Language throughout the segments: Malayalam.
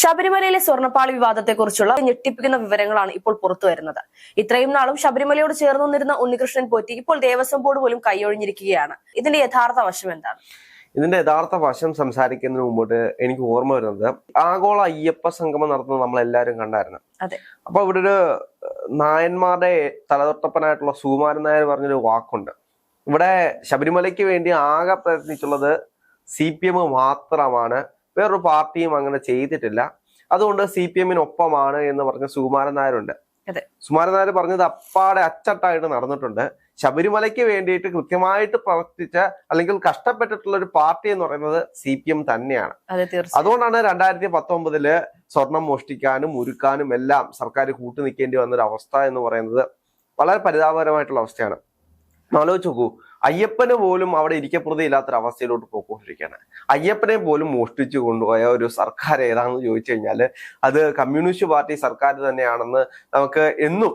ശബരിമലയിലെ സ്വർണപ്പാളി വിവാദത്തെക്കുറിച്ചുള്ള ഞെട്ടിപ്പിക്കുന്ന വിവരങ്ങളാണ് ഇപ്പോൾ പുറത്തു വരുന്നത്. ഇത്രയും നാളും ശബരിമലയോട് ചേർന്ന് നിന്നിരുന്ന ഉണ്ണികൃഷ്ണൻ പോറ്റി ഇപ്പോൾ ദേവസ്വം ബോർഡ് പോലും കൈയൊഴിഞ്ഞിരിക്കുകയാണ്. ഇതിന്റെ യഥാർത്ഥ വശം എന്താണ്? ഇതിന്റെ യഥാർത്ഥ വശം സംസാരിക്കുന്നതിന് മുമ്പോട്ട് എനിക്ക് ഓർമ്മ വരുന്നത് ആഗോള അയ്യപ്പ സംഗമം നടത്തുന്നത് നമ്മൾ എല്ലാവരും കണ്ടായിരുന്നു. അതെ. അപ്പൊ ഇവിടെ ഒരു നായന്മാരുടെ തലതൊട്ടപ്പനായിട്ടുള്ള സുകുമാരൻ നായർ പറഞ്ഞൊരു വാക്കുണ്ട്. ഇവിടെ ശബരിമലയ്ക്ക് വേണ്ടി ആകെ പ്രയത്നിച്ചുള്ളത് സി പി എം മാത്രമാണ്. വേറൊരു പാർട്ടിയും അങ്ങനെ ചെയ്തിട്ടില്ല. അതുകൊണ്ട് സി പി എമ്മിനൊപ്പമാണ് എന്ന് പറഞ്ഞ സുകുമാരൻ നായരുണ്ട്. സുകുമാരൻ നായർ പറഞ്ഞത് അപ്പാടെ അച്ചട്ടായിട്ട് നടന്നിട്ടുണ്ട്. ശബരിമലയ്ക്ക് വേണ്ടിയിട്ട് കൃത്യമായിട്ട് പ്രവർത്തിച്ച അല്ലെങ്കിൽ കഷ്ടപ്പെട്ടിട്ടുള്ള ഒരു പാർട്ടി എന്ന് പറയുന്നത് സി പി എം തന്നെയാണ്. അതുകൊണ്ടാണ് രണ്ടായിരത്തി പത്തൊമ്പതിൽ സ്വർണം മോഷ്ടിക്കാനും ഉരുക്കാനും എല്ലാം സർക്കാർ കൂട്ടു നിൽക്കേണ്ടി വന്ന ഒരു അവസ്ഥ എന്ന് പറയുന്നത് വളരെ പരിതാപകരമായിട്ടുള്ള അവസ്ഥയാണ്. ആലോചിച്ച് നോക്കൂ അയ്യപ്പന് പോലും അവിടെ ഇരിക്കപ്രതി ഇല്ലാത്തൊരവസ്ഥയിലോട്ട് പോയിക്കൊണ്ടിരിക്കുകയാണ്. അയ്യപ്പനെ പോലും മോഷ്ടിച്ചു കൊണ്ടുപോയ ഒരു സർക്കാർ ഏതാണെന്ന് ചോദിച്ചു കഴിഞ്ഞാൽ അത് കമ്മ്യൂണിസ്റ്റ് പാർട്ടി സർക്കാർ തന്നെയാണെന്ന് നമുക്ക് എന്നും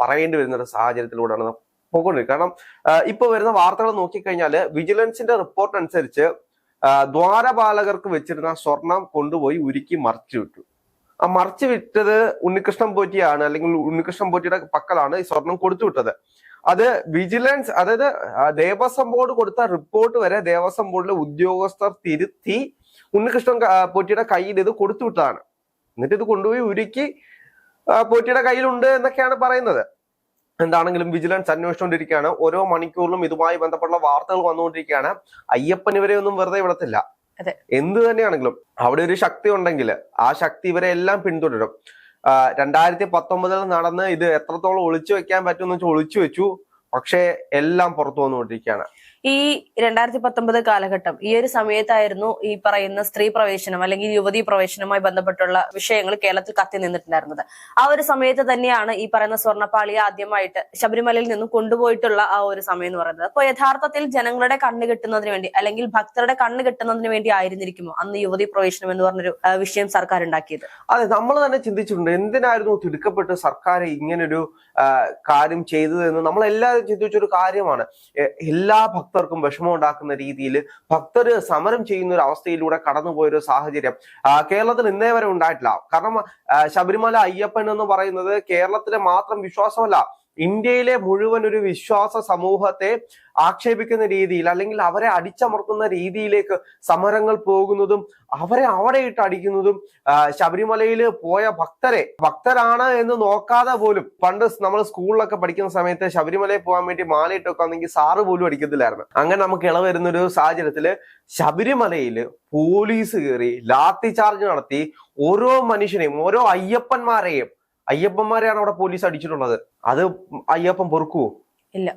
പറയേണ്ടി വരുന്ന ഒരു സാഹചര്യത്തിലൂടെയാണ് പോയിക്കൊണ്ടിരിക്കുന്നത്. കാരണം ആഹ് ഇപ്പൊ വരുന്ന വാർത്തകൾ നോക്കിക്കഴിഞ്ഞാൽ വിജിലൻസിന്റെ റിപ്പോർട്ട് അനുസരിച്ച് ദ്വാരപാലകർക്ക് വെച്ചിരുന്ന സ്വർണം കൊണ്ടുപോയി ഉരുക്കി മറിച്ചു വിട്ടു. ആ മറിച്ചു വിട്ടത് ഉണ്ണികൃഷ്ണൻ പോറ്റിയാണ് അല്ലെങ്കിൽ ഉണ്ണികൃഷ്ണൻ പോറ്റിയുടെ പക്കലാണ് ഈ സ്വർണം കൊടുത്തു വിട്ടത്. അത് വിജിലൻസ് അതായത് ദേവസ്വം ബോർഡ് കൊടുത്ത റിപ്പോർട്ട് വരെ ദേവസ്വം ബോർഡിലെ ഉദ്യോഗസ്ഥർ തിരുത്തി ഉണ്ണികൃഷ്ണൻ പൊറ്റിയുടെ കയ്യിൽ ഇത് കൊടുത്തു വിട്ടതാണ്. എന്നിട്ട് ഇത് കൊണ്ടുപോയി ഉരുക്കി പൊറ്റിയുടെ കയ്യിലുണ്ട് എന്നൊക്കെയാണ് പറയുന്നത്. എന്താണെങ്കിലും വിജിലൻസ് അന്വേഷിച്ചുകൊണ്ടിരിക്കുകയാണ്. ഓരോ മണിക്കൂറിലും ഇതുമായി ബന്ധപ്പെട്ട വാർത്തകൾ വന്നുകൊണ്ടിരിക്കുകയാണ്. അയ്യപ്പൻ ഇവരെ ഒന്നും വെറുതെ വിടത്തില്ല. എന്ത് തന്നെയാണെങ്കിലും അവിടെ ഒരു ശക്തി ഉണ്ടെങ്കിൽ ആ ശക്തി ഇവരെ എല്ലാം പിന്തുടരും. രണ്ടായിരത്തി പത്തൊമ്പതിൽ നടന്ന് ഇത് എത്രത്തോളം ഒളിച്ചു വെക്കാൻ പറ്റുമെന്ന് വെച്ചാൽ ഒളിച്ചു വെച്ചു. പക്ഷേ എല്ലാം പുറത്തു വന്നുകൊണ്ടിരിക്കുകയാണ്. ഈ രണ്ടായിരത്തി പത്തൊമ്പത് കാലഘട്ടം ഈ ഒരു സമയത്തായിരുന്നു ഈ പറയുന്ന സ്ത്രീ പ്രവേശനം അല്ലെങ്കിൽ യുവതി പ്രവേശനവുമായി ബന്ധപ്പെട്ടുള്ള വിഷയങ്ങൾ കേരളത്തിൽ കത്തി നിന്നിട്ടുണ്ടായിരുന്നത്. ആ ഒരു സമയത്ത് തന്നെയാണ് ഈ പറയുന്ന സ്വർണപ്പാളി ആദ്യമായിട്ട് ശബരിമലയിൽ നിന്നും കൊണ്ടുപോയിട്ടുള്ള ആ ഒരു സമയം എന്ന് പറയുന്നത്. അപ്പൊ യഥാർത്ഥത്തിൽ ജനങ്ങളുടെ കണ്ണ് കിട്ടുന്നതിന് വേണ്ടി അല്ലെങ്കിൽ ഭക്തരുടെ കണ്ണ് കിട്ടുന്നതിന് വേണ്ടി ആയിരുന്നിരിക്കുമോ അന്ന് യുവതി പ്രവേശനം എന്ന് പറഞ്ഞൊരു വിഷയം സർക്കാർ ഉണ്ടാക്കിയത്? അതെ നമ്മൾ തന്നെ ചിന്തിച്ചിട്ടുണ്ട് എന്തിനായിരുന്നു തിടുക്കപ്പെട്ട് സർക്കാർ ഇങ്ങനൊരു കാര്യം ചെയ്തതെന്ന്. നമ്മൾ എല്ലാവരും ചിന്തിച്ചൊരു കാര്യമാണ്. എല്ലാ എല്ലാ ഭക്തർക്കും വിഷമം ഉണ്ടാക്കുന്ന രീതിയിൽ ഭക്തർ സമരം ചെയ്യുന്ന ഒരു അവസ്ഥയിലൂടെ കടന്നുപോയൊരു സാഹചര്യം. കേരളത്തിൽ ഇന്നേ വരെ ഉണ്ടായിട്ടില്ല. കാരണം ശബരിമല അയ്യപ്പൻ എന്ന് പറയുന്നത് കേരളത്തിലെ മാത്രം വിശ്വാസമല്ല. ഇന്ത്യയിലെ മുഴുവൻ ഒരു വിശ്വാസ സമൂഹത്തെ ആക്ഷേപിക്കുന്ന രീതിയിൽ അല്ലെങ്കിൽ അവരെ അടിച്ചമർത്തുന്ന രീതിയിലേക്ക് സമരങ്ങൾ പോകുന്നതും അവരെ അവിടെ ഇട്ട് അടിക്കുന്നതും ശബരിമലയിൽ പോയ ഭക്തരെ ഭക്തരാണ് എന്ന് നോക്കാതെ പോലും പണ്ട് നമ്മൾ സ്കൂളിലൊക്കെ പഠിക്കുന്ന സമയത്ത് ശബരിമലയിൽ പോകാൻ വേണ്ടി മാലയിട്ട് വെക്കാമെങ്കിൽ സാറ് പോലും അടിക്കത്തില്ലായിരുന്നു. അങ്ങനെ നമുക്ക് ഇള വരുന്ന ഒരു സാഹചര്യത്തിൽ ശബരിമലയിൽ പോലീസ് കയറി ലാത്തി ചാർജ് നടത്തി ഓരോ മനുഷ്യനെയും ഓരോ അയ്യപ്പന്മാരെയും അയ്യപ്പന്മാരെയാണ് അവിടെ പോലീസ് അടിച്ചിട്ടുള്ളത്. അത് അയ്യപ്പൻ പൊറുക്കുവോ? ഇല്ല.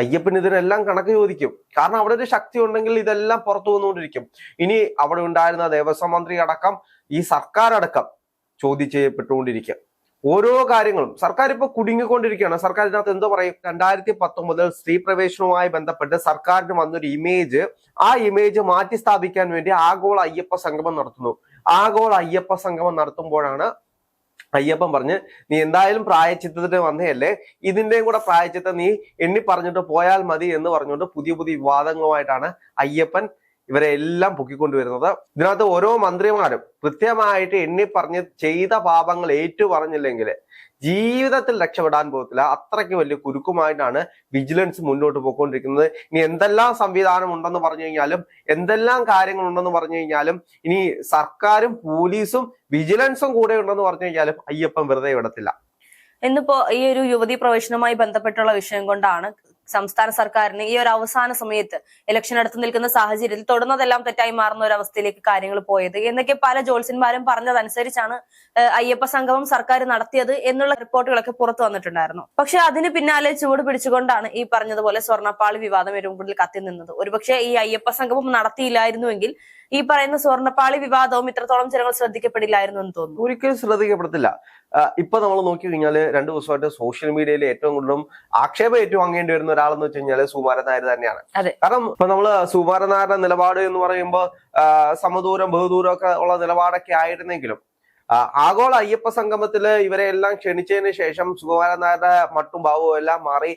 അയ്യപ്പൻ ഇതിനെല്ലാം കണക്ക് ചോദിക്കും. കാരണം അവിടെ ഒരു ശക്തി ഉണ്ടെങ്കിൽ ഇതെല്ലാം പുറത്തു വന്നുകൊണ്ടിരിക്കും. ഇനി അവിടെ ഉണ്ടായിരുന്ന ദേവസ്വം മന്ത്രി അടക്കം ഈ സർക്കാർ അടക്കം ചോദ്യം ചെയ്യപ്പെട്ടുകൊണ്ടിരിക്കും ഓരോ കാര്യങ്ങളും സർക്കാർ ഇപ്പൊ കുടുങ്ങിക്കൊണ്ടിരിക്കുകയാണ്. സർക്കാർ ഇതിനകത്ത് എന്തോ പറയും? രണ്ടായിരത്തി പത്തൊമ്പതിൽ സ്ത്രീ പ്രവേശനവുമായി ബന്ധപ്പെട്ട് സർക്കാരിന് വന്നൊരു ഇമേജ് ആ ഇമേജ് മാറ്റി സ്ഥാപിക്കാൻ വേണ്ടി ആഗോള അയ്യപ്പ സംഗമം നടത്തുന്നു. ആഗോള അയ്യപ്പ സംഗമം നടത്തുമ്പോഴാണ് അയ്യപ്പൻ പറഞ്ഞ് നീ എന്തായാലും പ്രായച്ചിത്തത്തിന് വന്നതല്ലേ? ഇതിന്റെയും കൂടെ പ്രായച്ചിത്തം നീ എണ്ണി പറഞ്ഞിട്ട് പോയാൽ മതി എന്ന് പറഞ്ഞുകൊണ്ട് പുതിയ പുതിയ വിവാദങ്ങളുമായിട്ടാണ് അയ്യപ്പൻ ഇവരെ എല്ലാം പൊക്കിക്കൊണ്ടുവരുന്നത്. ഇതിനകത്ത് ഓരോ മന്ത്രിമാരും കൃത്യമായിട്ട് എണ്ണി പറഞ്ഞ് ചെയ്ത പാപങ്ങൾ ഏറ്റു പറഞ്ഞില്ലെങ്കിൽ ജീവിതത്തിൽ രക്ഷപ്പെടാൻ പോകത്തില്ല. അത്രയ്ക്ക് വലിയ കുരുക്കുമായിട്ടാണ് വിജിലൻസ് മുന്നോട്ട് പോയിക്കൊണ്ടിരിക്കുന്നത്. ഇനി എന്തെല്ലാം സംവിധാനം ഉണ്ടെന്ന് പറഞ്ഞു കഴിഞ്ഞാലും എന്തെല്ലാം കാര്യങ്ങൾ ഉണ്ടെന്ന് പറഞ്ഞു കഴിഞ്ഞാലും ഇനി സർക്കാരും പോലീസും വിജിലൻസും കൂടെ ഉണ്ടെന്ന് പറഞ്ഞു കഴിഞ്ഞാലും അയ്യപ്പൻ വെറുതെ വിടത്തില്ല. ഇന്നിപ്പോ ഈ ഒരു യുവതി പ്രവേശനവുമായി ബന്ധപ്പെട്ടുള്ള വിഷയം കൊണ്ടാണ് സംസ്ഥാന സർക്കാരിന് ഈ ഒരു അവസാന സമയത്ത് ഇലക്ഷൻ അടുത്ത് നിൽക്കുന്ന സാഹചര്യത്തിൽ തുടർന്നതെല്ലാം തെറ്റായി മാറുന്ന ഒരു അവസ്ഥയിലേക്ക് കാര്യങ്ങൾ പോയത്. എന്നൊക്കെ പല ജോത്സ്യന്മാരും പറഞ്ഞതനുസരിച്ചാണ് അയ്യപ്പ സംഗമം സർക്കാർ നടത്തിയത് എന്നുള്ള റിപ്പോർട്ടുകളൊക്കെ പുറത്തു വന്നിട്ടുണ്ടായിരുന്നു. പക്ഷെ അതിന് പിന്നാലെ ചുവട് പിടിച്ചുകൊണ്ടാണ് ഈ പറഞ്ഞതുപോലെ സ്വർണപ്പാളി വിവാദം ഏറ്റവും കൂടുതൽ കത്തി നിന്നത്. ഒരുപക്ഷെ ഈ അയ്യപ്പ സംഗമം നടത്തിയില്ലായിരുന്നുവെങ്കിൽ ഈ പറയുന്ന സ്വർണപ്പാളി വിവാദവും ഇത്രത്തോളം ജനങ്ങൾ ശ്രദ്ധിക്കപ്പെടില്ലായിരുന്നു എന്ന് തോന്നുന്നു. ഒരിക്കലും ശ്രദ്ധിക്കപ്പെടത്തില്ല. ഇപ്പൊ നമ്മൾ നോക്കി കഴിഞ്ഞാൽ രണ്ടു ദിവസമായിട്ട് സോഷ്യൽ മീഡിയയിൽ ഏറ്റവും കൂടുതലും ആക്ഷേപം ഏറ്റുവാങ്ങേണ്ടി വരുന്ന ഒരാളെന്ന് വെച്ച് കഴിഞ്ഞാൽ സുമാരൻ നായർ തന്നെയാണ്. കാരണം ഇപ്പൊ നമ്മൾ സുമാരൻ നായരുടെ നിലപാട് എന്ന് പറയുമ്പോ സമദൂരം ബഹുദൂരം ഒക്കെ ഉള്ള നിലപാടൊക്കെ ആയിരുന്നെങ്കിലും ആഗോള അയ്യപ്പ സംഗമത്തിൽ ഇവരെ എല്ലാം ക്ഷണിച്ചതിന് ശേഷം സുകുമാരൻ നായരുടെ മട്ടും ഭാവവും എല്ലാം മാറി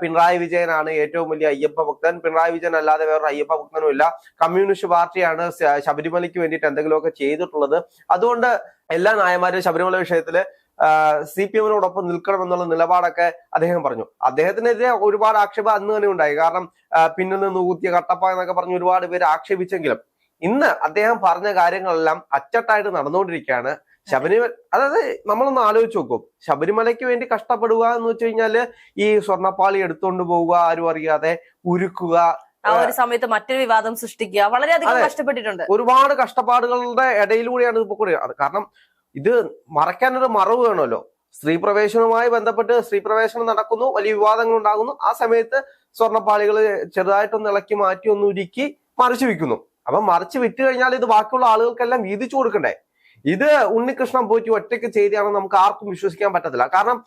പിണറായി വിജയനാണ് ഏറ്റവും വലിയ അയ്യപ്പ ഭക്തൻ. പിണറായി വിജയൻ അല്ലാതെ വേറൊരു അയ്യപ്പ ഭക്തനും ഇല്ല. കമ്മ്യൂണിസ്റ്റ് പാർട്ടിയാണ് ശബരിമലയ്ക്ക് വേണ്ടിയിട്ട് എന്തെങ്കിലുമൊക്കെ ചെയ്തിട്ടുള്ളത്. അതുകൊണ്ട് എല്ലാ നായന്മാരും ശബരിമല വിഷയത്തിൽ സി പി എമ്മിനോടൊപ്പം നിൽക്കണം എന്നുള്ള നിലപാടൊക്കെ അദ്ദേഹം പറഞ്ഞു. അദ്ദേഹത്തിനെതിരെ ഒരുപാട് ആക്ഷേപം അന്ന് തന്നെ ഉണ്ടായി. കാരണം പിന്നിൽ നിന്ന് ഊത്തിയ കട്ടപ്പ എന്നൊക്കെ പറഞ്ഞ് ഒരുപാട് പേര് ആക്ഷേപിച്ചെങ്കിലും ഇന്ന് അദ്ദേഹം പറഞ്ഞ കാര്യങ്ങളെല്ലാം അച്ചട്ടായിട്ട് നടന്നുകൊണ്ടിരിക്കുകയാണ്. ശബരിമല അതായത് നമ്മളൊന്ന് ആലോചിച്ച് നോക്കും. ശബരിമലയ്ക്ക് വേണ്ടി കഷ്ടപ്പെടുക എന്ന് വെച്ച് കഴിഞ്ഞാൽ ഈ സ്വർണപ്പാളി എടുത്തുകൊണ്ട് പോവുക ആരും അറിയാതെ ഉരുക്കുക ആ ഒരു സമയത്ത് മറ്റൊരു വിവാദം സൃഷ്ടിക്കുക. വളരെയധികം കഷ്ടപ്പെട്ടിട്ടുണ്ട്. ഒരുപാട് കഷ്ടപ്പാടുകളുടെ ഇടയിലൂടെയാണ് ഇപ്പൊ കൂടി. കാരണം ഇത് മറയ്ക്കാനൊരു മറവ് വേണമല്ലോ. സ്ത്രീ പ്രവേശനവുമായി ബന്ധപ്പെട്ട് സ്ത്രീ പ്രവേശനം നടക്കുന്നു വലിയ വിവാദങ്ങൾ ഉണ്ടാകുന്നു. ആ സമയത്ത് സ്വർണപ്പാളികൾ ചെറുതായിട്ടൊന്ന് ഇളക്കി മാറ്റി ഒന്ന് ഉരുക്കി മറിച്ചു വിൽക്കുന്നു. അപ്പൊ മറിച്ച് വിറ്റ് കഴിഞ്ഞാൽ ഇത് ബാക്കിയുള്ള ആളുകൾക്കെല്ലാം വീതിച്ചു കൊടുക്കണ്ടേ? ഇത് ഉണ്ണികൃഷ്ണൻ പോറ്റി ഒറ്റയ്ക്ക് ചെയ്താണെന്ന് നമുക്ക് ആർക്കും വിശ്വസിക്കാൻ പറ്റത്തില്ല. കാരണം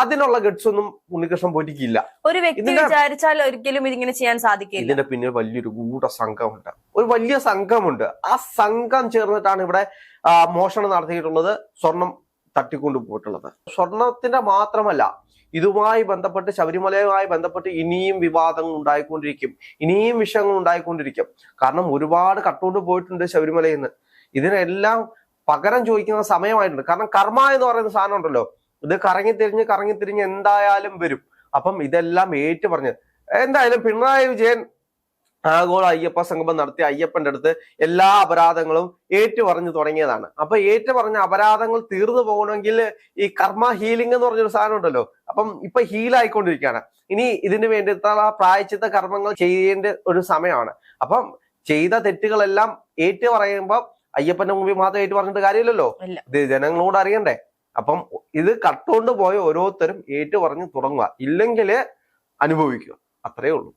അതിനുള്ള ഗഡ്സ് ഒന്നും ഉണ്ണികൃഷ്ണൻ പോറ്റിക്ക് ഇല്ല ഒരു വ്യക്തി വിചാരിച്ചാൽ ഒരിക്കലും ഇതിങ്ങനെ ചെയ്യാൻ സാധിക്കില്ല. ഇതിന്റെ പിന്നിൽ വലിയൊരു ഗൂഢ സംഘമുണ്ട്. ഒരു വലിയ സംഘമുണ്ട്. ആ സംഘം ചേർന്നിട്ടാണ് ഇവിടെ മോഷണം നടത്തിയിട്ടുള്ളത് സ്വർണം തട്ടിക്കൊണ്ടു പോയിട്ടുള്ളത് സ്വർണത്തിന്റെ മാത്രമല്ല ഇതുമായി ബന്ധപ്പെട്ട് ശബരിമലയുമായി ബന്ധപ്പെട്ട് ഇനിയും വിവാദങ്ങൾ ഉണ്ടായിക്കൊണ്ടിരിക്കും. ഇനിയും വിഷയങ്ങൾ ഉണ്ടായിക്കൊണ്ടിരിക്കും. കാരണം ഒരുപാട് കട്ടുകൊണ്ട് പോയിട്ടുണ്ട് ശബരിമലയിൽ നിന്ന് ഇതിനെല്ലാം പകരം ചോദിക്കുന്ന സമയമായിട്ടുണ്ട്. കാരണം കർമ്മ എന്ന് പറയുന്ന സാധനം ഉണ്ടല്ലോ. ഇത് കറങ്ങി തിരിഞ്ഞ് കറങ്ങി തിരിഞ്ഞ് എന്തായാലും വരും. അപ്പം ഇതെല്ലാം ഏറ്റു പറഞ്ഞ്. എന്തായാലും പിണറായി വിജയൻ ആഗോള അയ്യപ്പ സംഗമം നടത്തിയ അയ്യപ്പന്റെ അടുത്ത് എല്ലാ അപരാധങ്ങളും ഏറ്റു പറഞ്ഞു തുടങ്ങിയതാണ്. അപ്പൊ ഏറ്റു പറഞ്ഞ അപരാധങ്ങൾ തീർന്നു പോകണമെങ്കിൽ ഈ കർമ്മ ഹീലിംഗ് എന്ന് പറഞ്ഞൊരു സാധനം ഉണ്ടല്ലോ. അപ്പം ഇപ്പൊ ഹീലായിക്കൊണ്ടിരിക്കുകയാണ്. ഇനി ഇതിനു വേണ്ടിയിട്ടുള്ള പ്രായച്ചിത്ത കർമ്മങ്ങൾ ചെയ്യേണ്ട ഒരു സമയമാണ്. അപ്പം ചെയ്ത തെറ്റുകളെല്ലാം ഏറ്റു പറയുമ്പോൾ അയ്യപ്പന്റെ മുമ്പിൽ മാത്രം ഏറ്റു പറഞ്ഞിട്ട് കാര്യമില്ലല്ലോ. ഇത് ജനങ്ങളോട് അറിയണ്ടേ? അപ്പം ഇത് കട്ടുകൊണ്ട് പോയ ഓരോരുത്തരും ഏറ്റു പറഞ്ഞു തുടങ്ങുക. ഇല്ലെങ്കിൽ അനുഭവിക്കുക. അത്രേ ഉള്ളൂ.